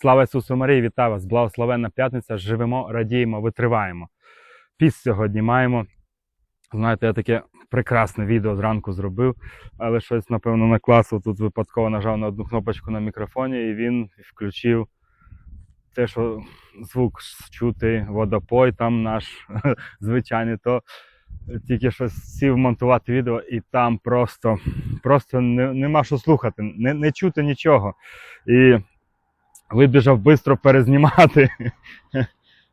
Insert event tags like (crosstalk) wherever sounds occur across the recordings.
Слава Ісусу Марії, вітаю вас! Благословенна п'ятниця. Живемо, радіємо, витриваємо. Піс сьогодні маємо. Знаєте, я таке прекрасне відео зранку зробив, але щось, напевно, на класу тут випадково нажав на одну кнопочку на мікрофоні, і він включив те, що звук чути, водопой там наш (laughs) звичайний, то тільки щось сів монтувати відео, і там просто, просто не, нема що слухати, не, не чути нічого. І вибіжав швидко перезнімати.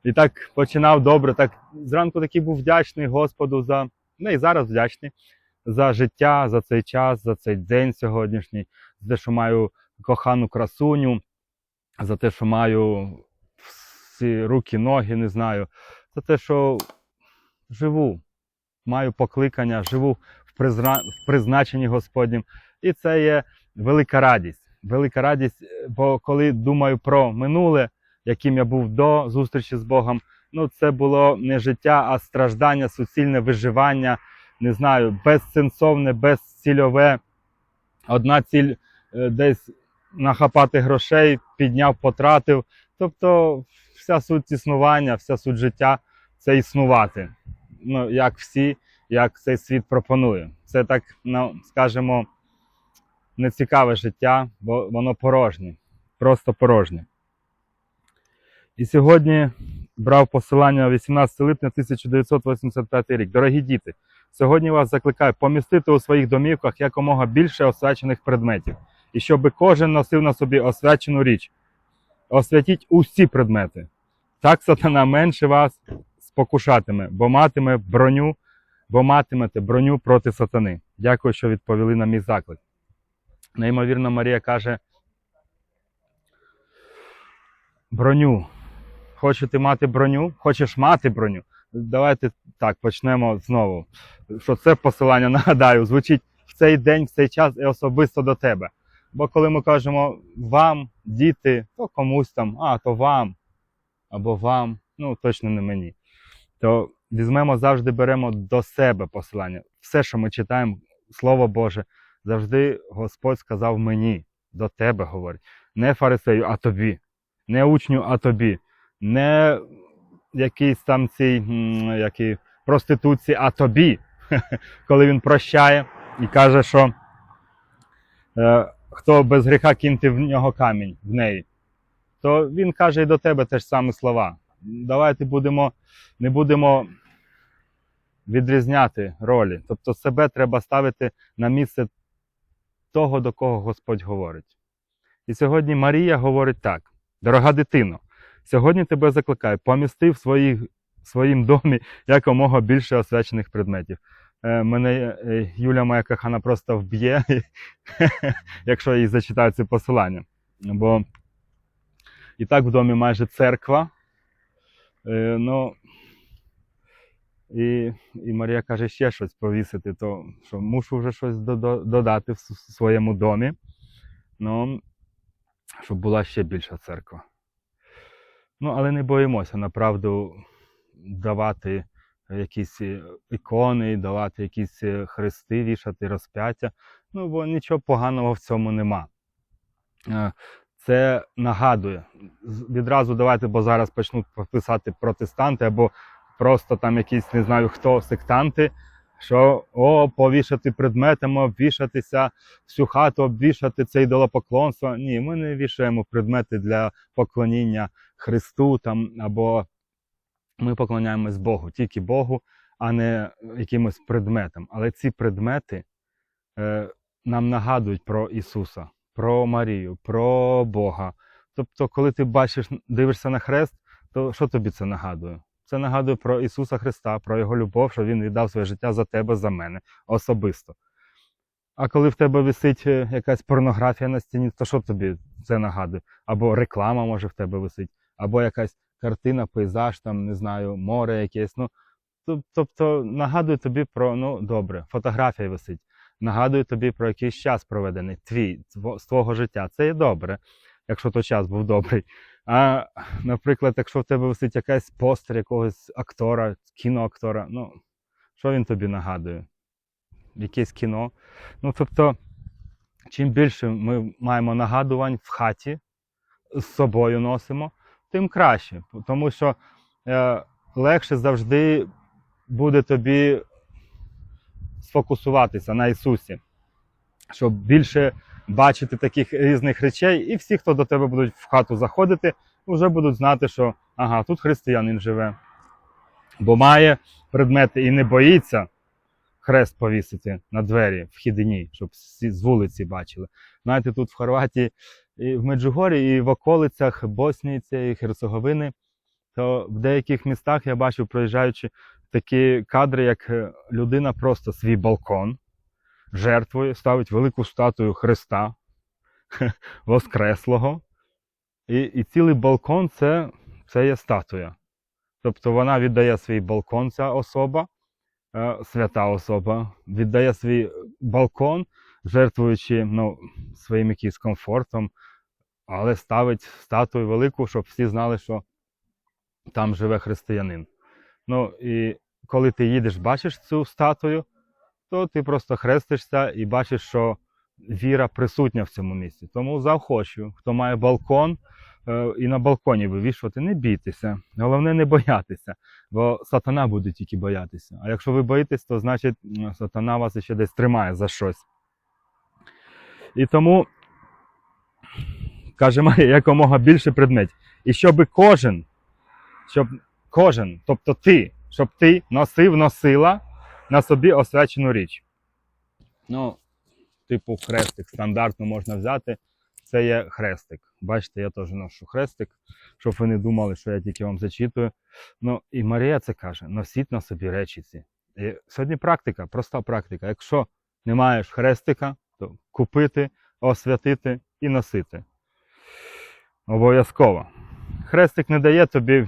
І так починав добре. Так зранку такий був вдячний Господу за, ну і зараз вдячний за життя, за цей час, за цей день сьогоднішній, за те, що маю кохану красуню, за те, що маю всі руки, ноги, не знаю, за те, що живу, маю покликання, живу в, призначенні Господнім. І це є велика радість. Велика радість, е, бо коли думаю про минуле, яким я був до зустрічі з Богом, ну це було не життя, а страждання, суцільне виживання, не знаю, безсенсовне, безцільове. Одна ціль е, десь нахапати грошей, підняв, потратив. Тобто, вся суть існування, вся суть життя це існувати. Ну, як всі, як цей світ пропонує. Це так, ну, скажімо, нецікаве життя, бо воно порожнє, просто порожнє. І сьогодні брав посилання 18 липня 1985 рік. Дорогі діти, сьогодні вас закликаю помістити у своїх домівках якомога більше освячених предметів, і щоб кожен носив на собі освячену річ. Освятіть усі предмети. Так сатана менше вас спокушатиме, бо матиме броню, бо матимете броню проти сатани. Дякую, що відповіли на мій заклик. Неймовірно, Марія каже: броню. Хочете мати броню? Хочеш мати броню? Давайте так почнемо знову. Що це посилання, (laughs) нагадаю, звучить в цей день, в цей час і особисто до тебе. Бо коли ми кажемо вам, діти, то комусь там, а то вам, або вам, ну точно не мені, то візьмемо завжди беремо до себе посилання. Все, що ми читаємо, Слово Боже, завжди Господь сказав мені, до тебе говорить. Не фарисею, а тобі, не учню, а тобі, не якійсь там цій м, якій, проституції, а тобі, (laughs) коли він прощає і каже, що е, хто без гріха киньте в нього камінь в неї, то він каже і до тебе теж самі слова. Давайте будемо, не будемо відрізняти ролі. Тобто себе треба ставити на місце того, до кого Господь говорить. І сьогодні Марія говорить так: дорога дитино, сьогодні тебе закликаю, помісти в своїх, своїм домі якомога більше освячених предметів. Е, Мене е, Юля моя кохана просто вб'є, (laughs) якщо їй зачитаю це посилання. Бо і так в домі майже церква. Е, Ну, і, і Марія каже ще щось повісити, то що мушу вже щось додати в своєму домі. Ну, щоб була ще більша церква. Ну, але не боїмося направду давати якісь е, ікони, давати якісь е, хрести, вішати розп'яття. Ну, бо нічого поганого в цьому нема. Е, Це нагадує. Відразу давайте, бо зараз почнуть писати протестанти або просто там якісь не знаю хто, сектанти, що о, повішати предметами, обвішатися, всю хату обвішати це ідолопоклонство. Ні, ми не вішаємо предмети для поклоніння Христу там, або ми поклоняємось Богу, тільки Богу, а не якимось предметам. Але ці предмети е, нам нагадують про Ісуса, про Марію, про Бога. Тобто, коли ти бачиш, дивишся на хрест, то що тобі це нагадує? Це нагадує про Ісуса Христа, про Його любов, що Він віддав своє життя за тебе, за мене особисто. А коли в тебе висить е, якась порнографія на стіні, то що тобі це нагадує? Або реклама може в тебе висить, або якась картина, пейзаж, там, не знаю, море якесь. Ну, тобто нагадує тобі про, ну добре, фотографія висить, нагадує тобі про якийсь час проведений, твій, з твого життя. Це є добре, якщо той час був добрий. А, наприклад, якщо в тебе висить якийсь постер якогось актора, кіноактора, ну, що він тобі нагадує? Якесь кіно. Ну, тобто, чим більше ми маємо нагадувань в хаті з собою носимо, тим краще. Тому що е, легше завжди буде тобі сфокусуватися на Ісусі, щоб більше бачити таких різних речей, і всі, хто до тебе будуть в хату заходити, вже будуть знати, що ага, тут християнин живе. Бо має предмети і не боїться хрест повісити на двері в хідині, щоб всі з вулиці бачили. Знаєте, тут в Хорватії, і в Меджугорі, і в околицях Боснії цієї Херцеговини, то в деяких містах я бачив, проїжджаючи такі кадри, як людина просто свій балкон жертвує, ставить велику статую Христа (laughs) Воскреслого. І, і цілий балкон це, це є статуя. Тобто вона віддає свій балкон, ця особа, е, свята особа, віддає свій балкон, жертвуючи ну, своїм якимось комфортом, але ставить статую велику, щоб всі знали, що там живе християнин. Ну і коли ти їдеш, бачиш цю статую, то ти просто хрестишся і бачиш, що віра присутня в цьому місці. Тому заохочую, хто має балкон е, і на балконі вивішувати, не бійтеся. Головне не боятися, бо сатана буде тільки боятися. А якщо ви боїтесь, то значить сатана вас ще десь тримає за щось. І тому, каже Марія, якомога більше предметів. І щоб кожен, щоб кожен, тобто ти, щоб ти носив, носила на собі освячену річ. Ну, типу хрестик стандартно можна взяти. Це є хрестик. Бачите, я теж ношу хрестик, щоб ви не думали, що я тільки вам зачитую. Ну, і Марія це каже: носіть на собі речі ці. І сьогодні практика, проста практика. Якщо не маєш хрестика, то купити, освятити і носити. Обов'язково. Хрестик не дає тобі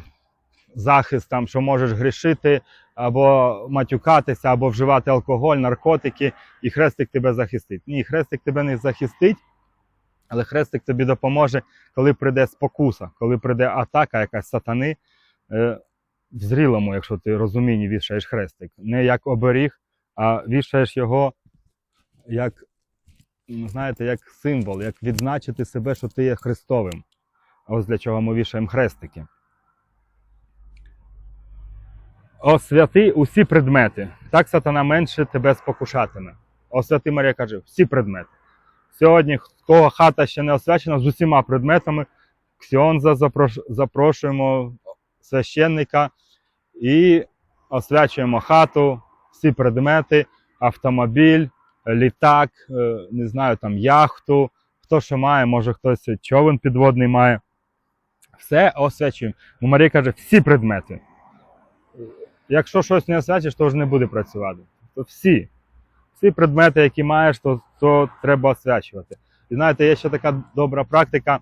захист, там, що можеш грішити, або матюкатися, або вживати алкоголь, наркотики, і хрестик тебе захистить. Ні, хрестик тебе не захистить, але хрестик тобі допоможе, коли прийде спокуса, коли прийде атака якась сатани. Е, в зрілому, якщо ти розумінні вішаєш хрестик. Не як оберіг, а вішаєш його як, ну, знаєте, як символ, як відзначити себе, що ти є Христовим. Ось для чого ми вішаємо хрестики. Освяти усі предмети. Так сатана менше тебе спокушатиме. Освяти Марія каже, всі предмети. Сьогодні, кого хата ще не освячена, з усіма предметами, Ксіонза запрош... запрошуємо священника і освячуємо хату, всі предмети, автомобіль, літак, е, не знаю, там яхту, хто що має, може хтось човен підводний має. Все освячуємо. Марія каже, всі предмети. Якщо щось не освячиш, то вже не буде працювати. То всі. Всі предмети, які маєш, то, то треба освячувати. І знаєте, є ще така добра практика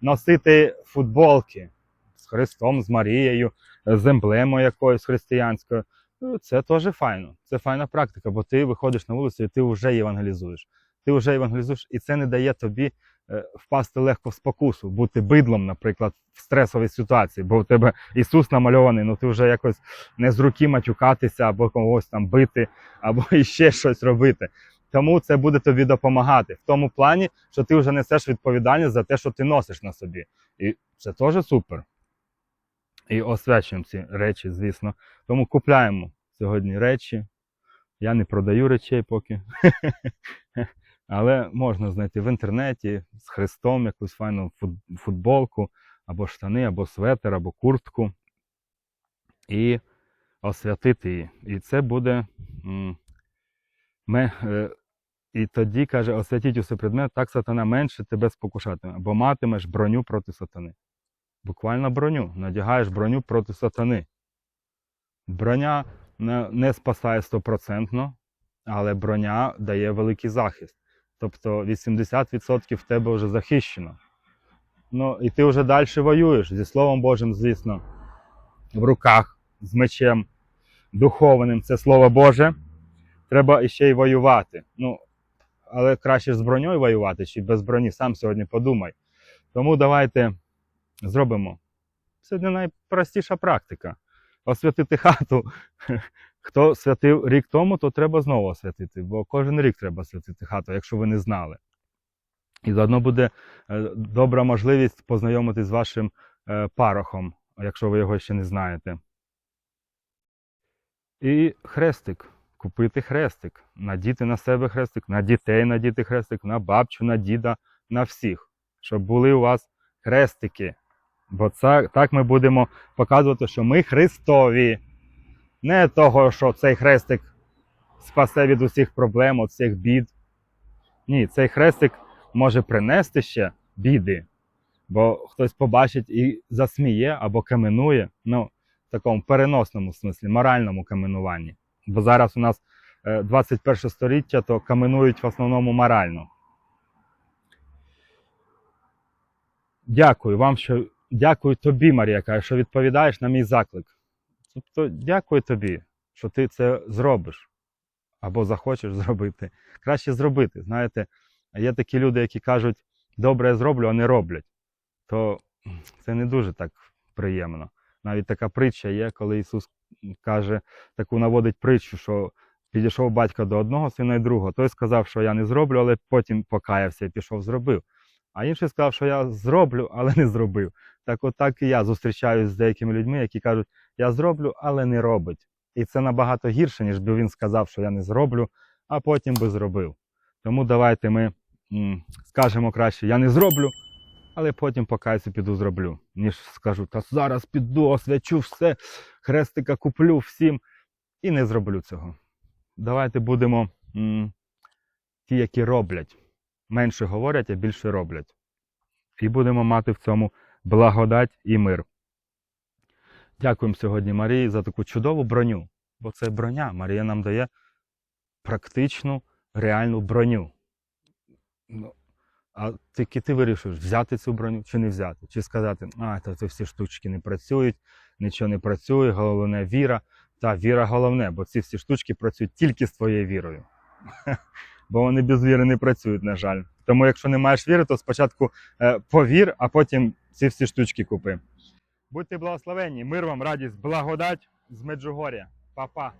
носити футболки з Христом, з Марією, з емблемою якоюсь християнською. Ну, Це теж файно. Це файна практика, бо ти виходиш на вулицю і ти вже євангелізуєш. Ти вже євангелізуєш, і це не дає тобі впасти легко в спокусу, бути бидлом, наприклад, в стресовій ситуації, бо у тебе Ісус намальований, ну ти вже якось не з руки матюкатися, або когось там бити, або (laughs) іще щось робити. Тому це буде тобі допомагати в тому плані, що ти вже несеш відповідальність за те, що ти носиш на собі. І це теж супер. І освячуємо ці речі, звісно. Тому купляємо сьогодні речі. Я не продаю речей поки. (laughs) Але можна знайти в інтернеті з хрестом якусь файну футболку, або штани, або светр, або куртку. І освятити її. І це буде. м, Ме, е, і тоді каже, освятіть усе предмет, так сатана менше тебе спокушатиме, бо матимеш броню проти сатани. Буквально броню. Надягаєш броню проти сатани. Броня не спасає стопроцентно, але броня дає великий захист. Тобто 80% в тебе вже захищено. Ну, і ти вже далі воюєш зі Словом Божим, звісно, в руках, з мечем духовним. Це Слово Боже. Треба іще й воювати. Ну, але краще з броньою воювати, чи без броні, сам сьогодні подумай. Тому давайте зробимо. Сьогодні найпростіша практика. Освятити хату. Хто святив рік тому, то треба знову освятити, бо кожен рік треба святити хату, якщо ви не знали. І заодно буде е, добра можливість познайомитись з вашим е, парохом, якщо ви його ще не знаєте. І хрестик. Купити хрестик, надіти на себе хрестик, на дітей надіти хрестик, на бабчу, на діда, на всіх, щоб були у вас хрестики. Бо це, так ми будемо показувати, що ми Христові. Не того, що цей хрестик спасе від усіх проблем, від всіх бід. Ні, цей хрестик може принести ще біди, бо хтось побачить і засміє або каменує, ну, в такому переносному смислі, моральному каменуванні. Бо зараз у нас е, 21 століття, то каменують в основному морально. Дякую вам, що дякую тобі, Марія, каже, що відповідаєш на мій заклик. Тобто, дякую тобі, що ти це зробиш або захочеш (laughs) зробити. Краще зробити. Знаєте, є такі люди, які кажуть, добре я зроблю, а не роблять. То це не дуже так приємно. Навіть така притча є, коли Ісус каже, таку наводить притчу, що підійшов батько до одного сина і другого. Той сказав, що я не зроблю, але потім покаявся і пішов, зробив. А інший сказав, що я зроблю, але не зробив. Так от так і я зустрічаюсь з деякими людьми, які кажуть, я зроблю, але не робить. І це набагато гірше, ніж би він сказав, що я не зроблю, а потім би зробив. Тому давайте ми м, скажемо краще, я не зроблю, але потім покаюся, піду зроблю. Ніж скажу, та зараз піду, освячу все, хрестика куплю всім і не зроблю цього. Давайте будемо м, ті, які роблять. Менше говорять, а більше роблять. І будемо мати в цьому благодать і мир. Дякуємо сьогодні Марії за таку чудову броню. Бо це броня. Марія нам дає практичну, реальну броню. Ну, а тільки ти вирішуєш, взяти цю броню чи не взяти, чи сказати, а, то ці всі штучки не працюють, нічого не працює, головне віра. Та віра головне, бо ці всі штучки працюють тільки з твоєю вірою. (laughs) Бо вони без віри не працюють, на жаль. Тому, якщо не маєш віри, то спочатку е, повір, а потім ці всі штучки купи. Будьте благословенні, мир вам, радість, благодать з Меджугор'я. Па-па.